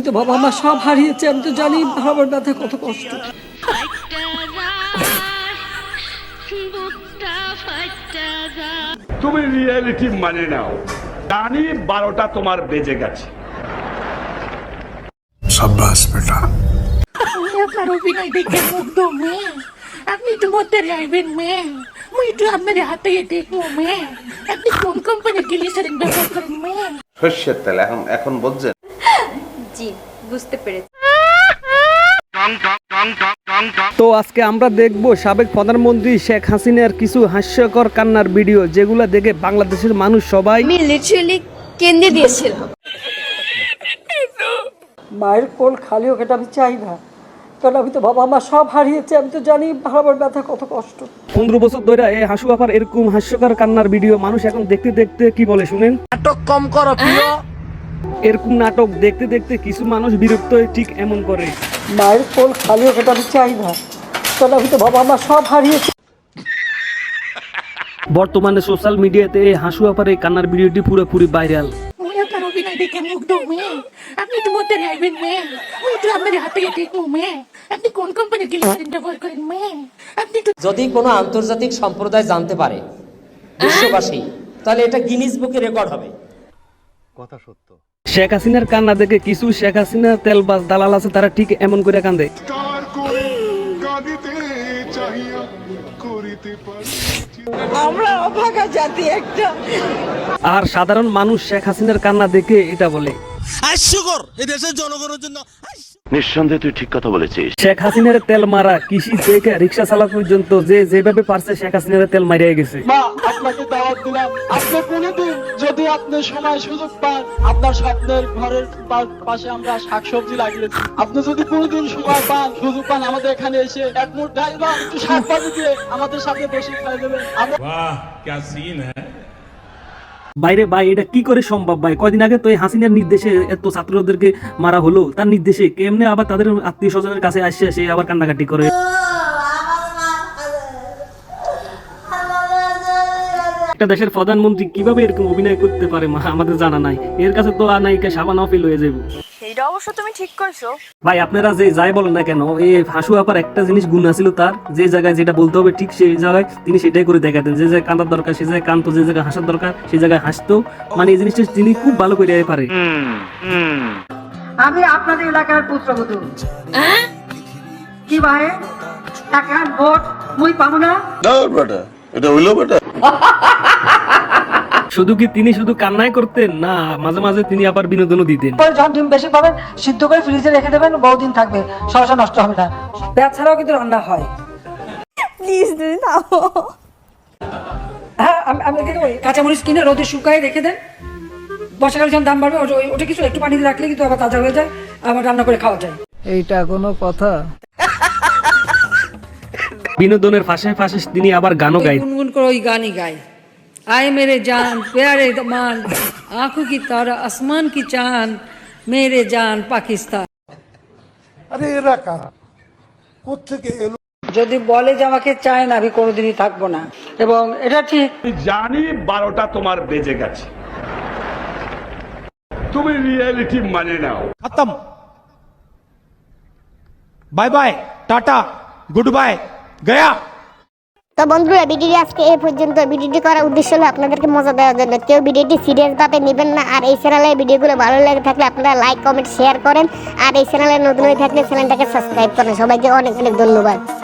কিন্তু বাবা মা সব হারিয়েছে আমি তো জানি ব্যথা কত কষ্ট। তুমি রিয়েলিটি মানে নাও। জানি বারোটা তোমার বেজে গেছে। সাব্বাস বেটা। আপনার অভিনয় দেখে মুগ্ধ আপনি তো মধ্যে মেয়ে। মুই তো আপনার হাতে দেখব মেয়ে। আপনি কোন কোম্পানির ব্যবহার করেন মেয়ে? শস্যের তেল এখন এখন বলছেন? জি বুঝতে পেরেছি। তো আজকে আমরা দেখব সাবেক প্রধানমন্ত্রী শেখ হাসিনার কিছু হাস্যকর কান্নার ভিডিও যেগুলো দেখে বাংলাদেশের মানুষ সবাই আমি লিটারালি কেন্দ্রে দিয়েছিলাম। মায়ের কোল খালি হোক এটা আমি চাই না। কারণ আমি তো বাবা মা সব হারিয়েছে আমি তো জানি ভাবার ব্যথা কত কষ্ট। পনেরো বছর ধরে এই হাসু আপার এরকম হাস্যকর কান্নার ভিডিও মানুষ এখন দেখতে দেখতে কি বলে শুনেন? নাটক কম করো প্রিয়। এরকম নাটক দেখতে দেখতে কিছু মানুষ বিরক্ত হয়ে ঠিক এমন করে। মায়ের কোল খালি হোক এটা আমি চাই না। কারণ আমি তো বাবা মা সব হারিয়েছে। বর্তমানে সোশ্যাল মিডিয়াতে এই হাসু আপার এই কান্নার ভিডিওটি পুরোপুরি ভাইরাল। আপনি তো মধ্যে আইবেন মেয়ে। মুই একটু আপনার হাতে দেখব মেয়ে। আপনি কোন কোম্পানির গ্লিসারিন ব্যবহার করেন মেয়ে? আপনি তো যদি কোনো আন্তর্জাতিক সম্প্রদায় জানতে পারে বিশ্ববাসী তাহলে এটা গিনিস বুকে রেকর্ড হবে। শেখ হাসিনার কান্না দেখে কিছু শেখ হাসিনা তেলবাজ দালাল আছে তারা ঠিক এমন করে কান্দে। আমরা আর সাধারণ মানুষ শেখ হাসিনার কান্না দেখে এটা বলে। হাস্যকর এই দেশের জনগণের জন্য নিঃসন্দেহে তুই ঠিক কথা বলেছিস। শেখ হাসিনার তেল মারা কৃষি থেকে রিক্সা চালা পর্যন্ত যে যেভাবে পারছে শেখ হাসিনার তেল মারিয়ে গেছে। মা আপনাকে দাওয়াত দিলাম। আপনি কোনোদিন যদি আপনি সময় সুযোগ পান আপনার স্বপ্নের ঘরের পাশে আমরা শাকসবজি লাগিয়েছি আপনি যদি কোনোদিন সময় পান সুযোগ পান আমাদের এখানে এসে এক মুঠ ডাল বা একটু শাক ভাজি দিয়ে আমাদের সাথে বসে খাই দেবেন। আমরা বাইরে, ভাই, এটা কি করে সম্ভব, ভাই? কয়দিন আগে তো এই হাসিনার নির্দেশে এত ছাত্রদেরকে মারা হলো। তার নির্দেশে কেমনে আবার তাদের আত্মীয় স্বজনের কাছে আসছে সে আবার কান্নাকাটি করে? একটা দেশের প্রধানমন্ত্রী কীভাবে এরকম অভিনয় করতে পারে মা? আমাদের জানা নাই। এর কাছে তো আর নায়িকা সাবান ফেল হয়ে যাব। সেইটা অবশ্য তুমি ঠিক করছ। ভাই আপনারা যে যাই বলেন না কেন এই হাসু আপার একটা জিনিস গুণ আছিল তার যে জায়গায় যেটা বলতে হবে ঠিক সেই জায়গায় তিনি সেটাই করে দেখাতেন। যে জায়গায় কান্দার দরকার সেই জায়গায় কান্ত যে জায়গায় হাসার দরকার সেই জায়গায় হাসতো। মানে এই জিনিসটা তিনি খুব ভালো করে পারে। আমি আপনাদের এলাকার পুত্রবধূ কি ভাই? এখন ভোট মুই পাবো না? এটা হইল বেটা। শুধু কি তিনি শুধু কান্নাই করতেন? না মাঝে মাঝে তিনি আবার বিনোদনও দিতেন। পরে যখন ডিম বেশি পাবেন সিদ্ধ করে ফ্রিজে রেখে দেবেন বহুদিন থাকবে। সমস্যা নষ্ট হবে না। পেঁয়াজ ছাড়াও কিন্তু রান্না হয়। প্লিজ দিদি থামো হ্যাঁ আমি আমি কিন্তু ওই কাঁচামরিচ কিনে রোদে শুকায় রেখে দেন। বর্ষাকালে যখন দাম বাড়বে ওটা- ওই- ওটা কিছু একটু পানিতে রাখলে কিন্তু আবার তাজা হয়ে যায় আবার রান্না করে খাওয়া যায়। এইটা কোনো কথা। বিনোদনের পাশে পাশে তিনি আবার গানও গাইতেন। গুনগুন করে ওই গানই গায়। आए मेरे जान प्यारे दमान आंखों की तारा आसमान की चांद मेरे जान पाकिस्तान আরে এরা কারা কোথেকে এলো যদি বলে যে আমাকে চায় না আমি কোনোদিনই থাকবো না এবং এটা ঠিক আমি জানি বারোটা তোমার বেজে গেছে তুমি রিয়েলিটি মানে নাও খতম bye bye tata good bye Gaya তো বন্ধুরা ভিডিওটি আজকে এই পর্যন্ত। ভিডিওটি করার উদ্দেশ্য হলো আপনাদেরকে মজা দেওয়ার জন্য। কেউ ভিডিওটি সিরিয়াস ভাবে নেবেন না। আর এই চ্যানেলের ভিডিওগুলো ভালো লেগে থাকলে আপনারা লাইক, কমেন্ট, শেয়ার করেন। আর এই চ্যানেলে নতুন হয়ে থাকলে চ্যানেলটাকে সাবস্ক্রাইব করেন। সবাইকে অনেক অনেক ধন্যবাদ।